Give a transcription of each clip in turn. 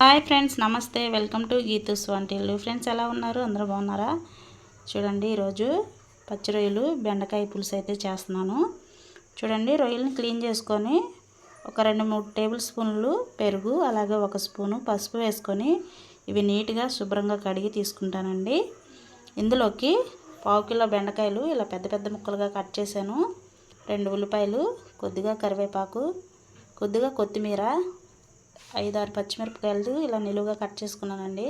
Hi friends నమస్తే. Welcome to Geetu's Vantillu friends ఎలా ఉన్నారు? అందరూ బాగున్నారా? చూడండి ఈరోజు పచ్చి రొయ్యలు బెండకాయ పులుసు అయితే చేస్తున్నాను. చూడండి రొయ్యలను క్లీన్ చేసుకొని ఒక రెండు మూడు టేబుల్ స్పూన్లు పెరుగు అలాగే ఒక స్పూను పసుపు వేసుకొని ఇవి నీట్గా శుభ్రంగా కడిగి తీసుకుంటానండి. ఇందులోకి పావు కిలో బెండకాయలు ఇలా పెద్ద పెద్ద ముక్కలుగా కట్ చేశాను. రెండు ఉల్లిపాయలు కొద్దిగా కరివేపాకు కొద్దిగా కొత్తిమీర ఐదారు పచ్చిమిరపకాయలు ఇలా నిలువుగా కట్ చేసుకున్నానండి.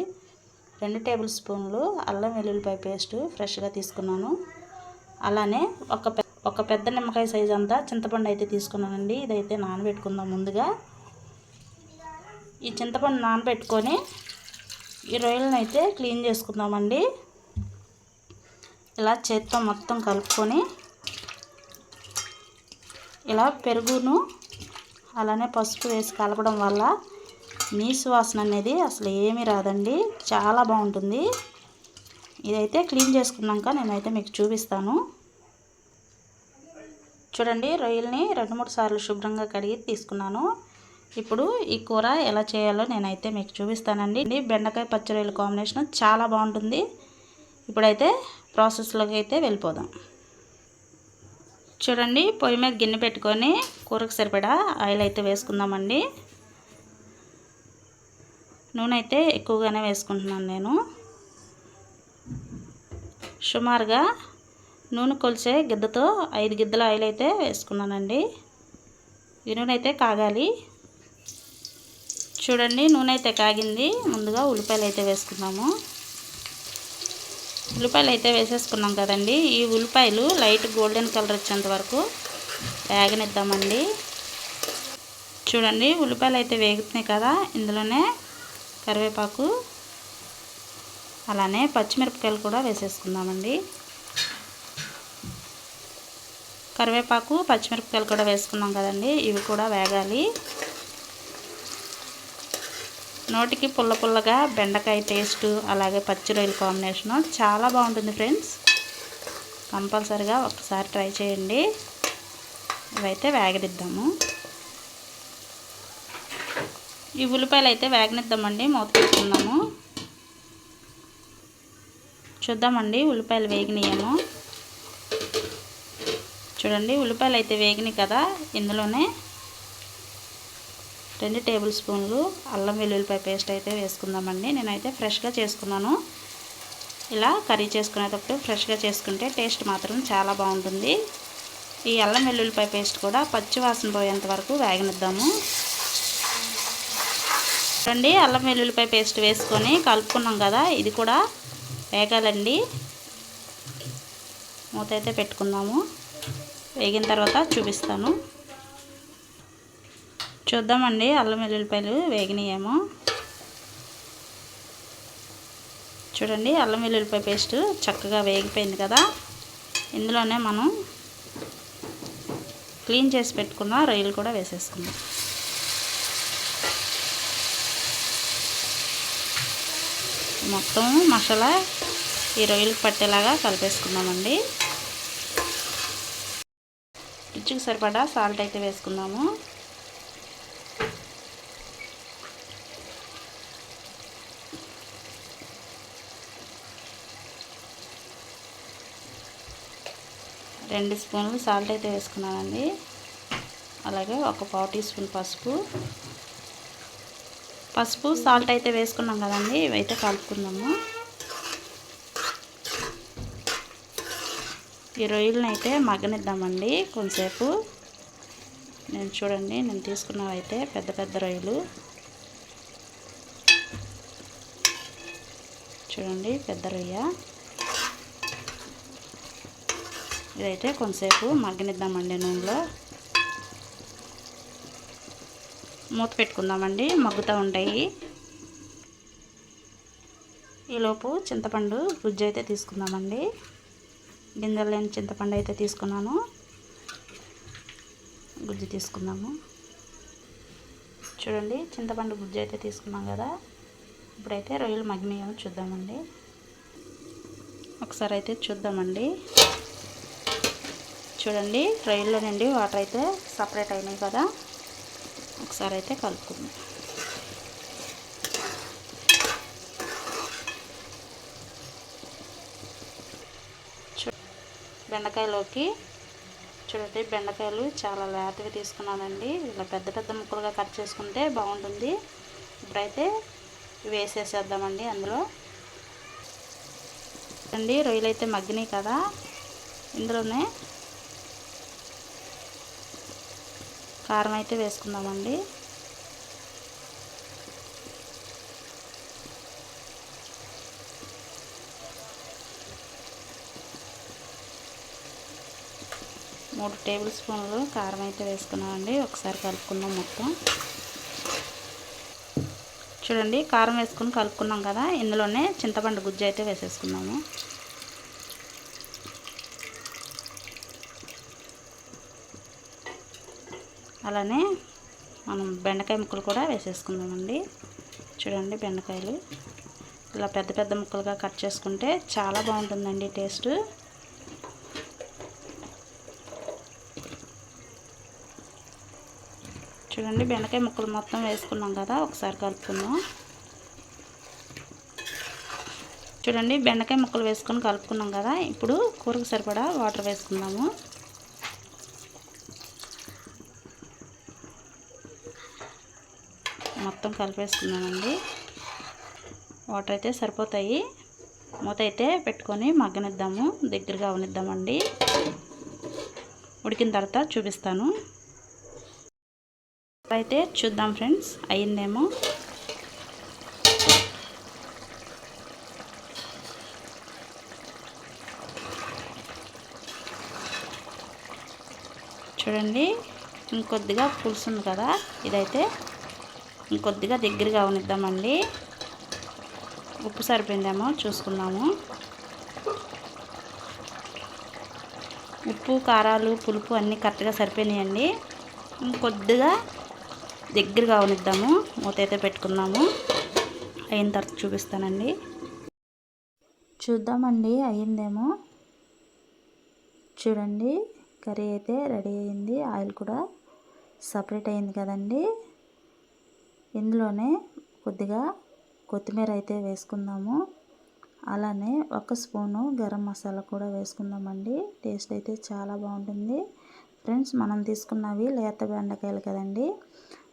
రెండు టేబుల్ స్పూన్లు అల్లం వెల్లుల్లిపాయ పేస్ట్ ఫ్రెష్గా తీసుకున్నాను. అలానే ఒక ఒక పెద్ద నిమ్మకాయ సైజ్ అంతా చింతపండు అయితే తీసుకున్నానండి. ఇదైతే నానబెట్టుకుందాం ముందుగా. ఈ చింతపండు నానబెట్టుకొని ఈ రొయ్యలను అయితే క్లీన్ చేసుకుందామండి. ఇలా చేత్తో మొత్తం కలుపుకొని ఇలా పెరుగును అలానే పసుపు వేసి కలపడం వల్ల నీసు వాసన అనేది అసలు ఏమీ రాదండి. చాలా బాగుంటుంది. ఇదైతే క్లీన్ చేసుకున్నాక నేనైతే మీకు చూపిస్తాను. చూడండి రొయ్యల్ని రెండు మూడు సార్లు శుభ్రంగా కడిగి తీసుకున్నాను. ఇప్పుడు ఈ కూర ఎలా చేయాలో నేనైతే మీకు చూపిస్తానండి. బెండకాయ పచ్చి రొయ్యల కాంబినేషన్ చాలా బాగుంటుంది. ఇప్పుడైతే ప్రాసెస్లోకి అయితే వెళ్ళిపోదాం. చూడండి పొయ్యి మీద గిన్నె పెట్టుకొని కూరకు సరిపడా ఆయిల్ అయితే వేసుకుందామండి. నూనె అయితే ఎక్కువగానే వేసుకుంటున్నాను నేను. సుమారుగా నూనె కొలిచే గిద్దతో ఐదు గిద్దల ఆయిల్ అయితే వేసుకున్నానండి. ఈ నూనె అయితే కాగాలి. చూడండి నూనె అయితే కాగింది. ముందుగా ఉల్లిపాయలు అయితే వేసుకున్నాము ఉల్లిపాయలు అయితే వేసేసుకున్నాం కదండి. ఈ ఉల్లిపాయలు లైట్ గోల్డెన్ కలర్ వచ్చేంత వరకు వేగనిద్దామండి. చూడండి ఉల్లిపాయలు అయితే వేగుతున్నాయి కదా. ఇందులోనే కరివేపాకు అలానే పచ్చిమిరపకాయలు కూడా వేసేసుకుందామండి. కరివేపాకు పచ్చిమిరపకాయలు కూడా వేసుకున్నాం కదండి. ఇవి కూడా వేగాలి. నోటికి పుల్ల పుల్లగా బెండకాయ టేస్ట్ అలాగే పచ్చి రొయ్యల కాంబినేషను చాలా బాగుంటుంది ఫ్రెండ్స్. కంపల్సరిగా ఒకసారి ట్రై చేయండి. ఇవైతే వేగదిద్దాము ఈ ఉల్లిపాయలు అయితే వేగనిద్దామండి మూత పెట్టుకుందాము. చూద్దామండి ఉల్లిపాయలు వేగినాయేమో. చూడండి ఉల్లిపాయలు అయితే వేగినాయి కదా ఇందులోనే. రెండు టేబుల్ స్పూన్లు అల్లం వెల్లుల్లిపాయ పేస్ట్ అయితే వేసుకుందామండి. నేనైతే ఫ్రెష్గా చేసుకున్నాను. ఇలా కర్రీ చేసుకునేటప్పుడు ఫ్రెష్గా చేసుకుంటే టేస్ట్ మాత్రం చాలా బాగుంటుంది. ఈ అల్లం వెల్లుల్లిపాయ పేస్ట్ కూడా పచ్చి వాసన పోయేంత వరకు వేగనిద్దాము. చూడండి అల్లం వెల్లుల్లిపాయ పేస్ట్ వేసుకొని కలుపుకున్నాం కదా ఇది కూడా వేగాలండి. మూత అయితే పెట్టుకుందాము. వేగిన తర్వాత చూపిస్తాను. చూద్దామండి అల్లం వెల్లుల్లిపాయలు వేగినాయేమో. చూడండి అల్లం వెల్లుల్లిపాయ పేస్ట్ చక్కగా వేగిపోయింది కదా. ఇందులోనే మనం క్లీన్ చేసి పెట్టుకున్న రొయ్యలు కూడా వేసేసుకుందాం. మొత్తం మసాలా ఈ రొయ్యలకు పట్టేలాగా కలిపేసుకుందామండి. రుచికి సరిపడా సాల్ట్ అయితే వేసుకుందాము. రెండు స్పూన్లు సాల్ట్ అయితే వేసుకున్నానండి. అలాగే ఒక పావు టీ స్పూన్ పసుపు. పసుపు సాల్ట్ అయితే వేసుకున్నాం కదండి ఇవైతే కలుపుకుందాము. ఈ రొయ్యలను అయితే మగ్గనిద్దామండి కొంతసేపు. నేను చూడండి నేను తీసుకున్నవైతే పెద్ద పెద్ద రొయ్యలు. చూడండి పెద్ద రొయ్య. ఇదైతే కొంతసేపు మగ్గనిద్దామండి నూనెలో. మూత పెట్టుకుందామండి మగ్గుతూ ఉంటాయి. ఈలోపు చింతపండు గుజ్జు అయితే తీసుకుందామండి. గింజలు లేని చింతపండు అయితే తీసుకున్నాను. గుజ్జు తీసుకుందాము. చూడండి చింతపండు గుజ్జు అయితే తీసుకున్నాం కదా. ఇప్పుడైతే రొయ్యలు మగ్గినాయో చూద్దామండి. ఒకసారి అయితే చూద్దామండి. చూడండి ట్రైల్లో నుండి వాటర్ అయితే సపరేట్ అయినాయి కదా. ఒకసారి అయితే కలుపుకుందాం. బెండకాయలోకి చూడండి బెండకాయలు చాలా లేతగా తీసుకున్నానండి. ఇలా పెద్ద పెద్ద ముక్కలుగా కట్ చేసుకుంటే బాగుంటుంది. ఇప్పుడైతే వేసేసేద్దామండి అందులో. అండి రొయ్యలు అయితే మగ్గినాయి కదా. ఇందులోనే కారం అయితే వేసుకుందామండి. మూడు టేబుల్ స్పూన్లు కారం అయితే వేసుకున్నామండి. ఒకసారి కలుపుకుందాం మొత్తం. చూడండి కారం వేసుకుని కలుపుకున్నాం కదా. ఇందులోనే చింతపండు గుజ్జు అయితే వేసేసుకున్నాము అలానే మనం బెండకాయ ముక్కలు కూడా వేసేసుకుందామండి. చూడండి బెండకాయలు. ఇలా పెద్ద పెద్ద ముక్కలుగా కట్ చేసుకుంటే చాలా బాగుంటుందండి టేస్ట్. చూడండి బెండకాయ ముక్కలు మొత్తం వేసుకున్నాం కదా ఒకసారి కలుపుకుందాం. చూడండి బెండకాయ ముక్కలు వేసుకొని కలుపుకున్నాం కదా ఇప్పుడు కూరకు సరిపడా వాటర్ వేసుకుందాము. మొత్తం కలిపేసుకున్నానండి వాటర్ అయితే సరిపోతాయి. మూత అయితే పెట్టుకొని మగ్గనిద్దాము. దగ్గరగా అవనిద్దామండి ఉడికిన తర్వాత చూపిస్తాను. అయితే చూద్దాం ఫ్రెండ్స్ అయిందేమో చూడండి ఇంకొద్దిగా పులుసు ఉంది కదా ఇదైతే ఇంకొద్దిగా దగ్గరగా అవనిద్దామండి. ఉప్పు సరిపోయిందేమో చూసుకుందాము. ఉప్పు కారాలు పులుపు అన్నీ కరెక్ట్గా సరిపోయినాయండి. ఇంకొద్దిగా దగ్గరగా ఉనిద్దాము మూత అయితే పెట్టుకుందాము. అయిన తర్వాత చూపిస్తానండి. చూద్దామండి అయ్యిందేమో. చూడండి కర్రీ అయితే రెడీ అయింది ఆయిల్ కూడా సపరేట్ అయింది కదండి. ఇందులోనే కొద్దిగా కొత్తిమీర అయితే వేసుకుందాము. అలానే ఒక స్పూను గరం మసాలా కూడా వేసుకుందామండి. టేస్ట్ అయితే చాలా బాగుంటుంది. ఫ్రెండ్స్ మనం తీసుకున్నవి లేత బెండకాయలు కదండి.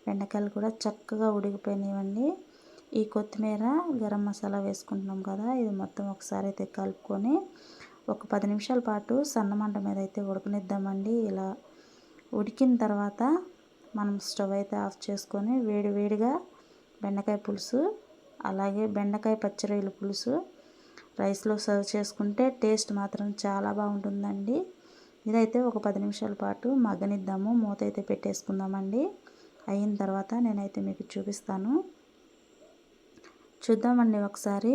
బెండకాయలు కూడా చక్కగా ఉడికిపోయినాయండి. ఈ కొత్తిమీర గరం మసాలా వేసుకుంటున్నాం కదా ఇది మొత్తం ఒకసారి అయితే కలుపుకొని ఒక పది నిమిషాల పాటు సన్న మంట మీద అయితే ఉడకనిద్దామండి. ఇలా ఉడికిన తర్వాత మనం స్టవ్ అయితే ఆఫ్ చేసుకొని వేడి వేడిగా బెండకాయ పులుసు అలాగే బెండకాయ పచ్చిరొయ్యల పులుసు రైస్లో సర్వ్ చేసుకుంటే టేస్ట్ మాత్రం చాలా బాగుంటుందండి. ఇదైతే ఒక పది నిమిషాల పాటు మగ్గనిద్దాము మూత అయితే పెట్టేసుకుందామండి. అయిన తర్వాత నేనైతే మీకు చూపిస్తాను. చూద్దామండి ఒకసారి.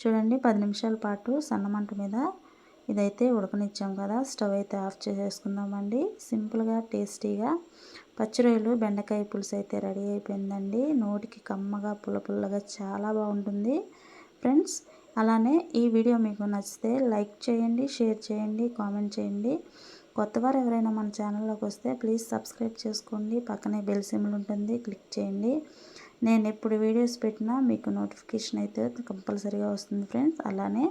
చూడండి పది నిమిషాల పాటు సన్నమంట మీద ఇదైతే ఉడకనిచ్చాం కదా స్టవ్ అయితే ఆఫ్ చేసేసుకుందామండి. సింపుల్గా టేస్టీగా. పచ్చిరొయ్యలు బెండకాయ పులుసు అయితే రెడీ అయిపోయిందండి. నోటికి కమ్మగా పుల్ల పుల్లగా చాలా బాగుంటుంది. ఫ్రెండ్స్ అలానే ఈ వీడియో మీకు నచ్చితే లైక్ చేయండి షేర్ చేయండి కామెంట్ చేయండి. కొత్తవారు ఎవరైనా మన ఛానల్లోకి వస్తే ప్లీజ్ సబ్స్క్రైబ్ చేసుకోండి. పక్కనే బెల్ సిమ్లు ఉంటుంది క్లిక్ చేయండి. నేను ఎప్పుడు వీడియోస్ పెట్టినా మీకు నోటిఫికేషన్ అయితే కంపల్సరీగా వస్తుంది ఫ్రెండ్స్. అలానే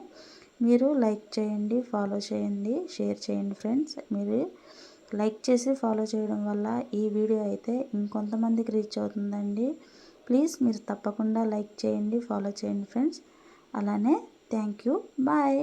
మీరు లైక్ చేయండి ఫాలో చేయండి షేర్ చేయండి ఫ్రెండ్స్. మీరు లైక్ చేసి ఫాలో చేయడం వల్ల ఈ వీడియో అయితే ఇంకొంతమందికి రీచ్ అవుతుందండి. ప్లీజ్ మీరు తప్పకుండా లైక్ చేయండి ఫాలో చేయండి ఫ్రెండ్స్. అలానే థ్యాంక్ యూ. బాయ్.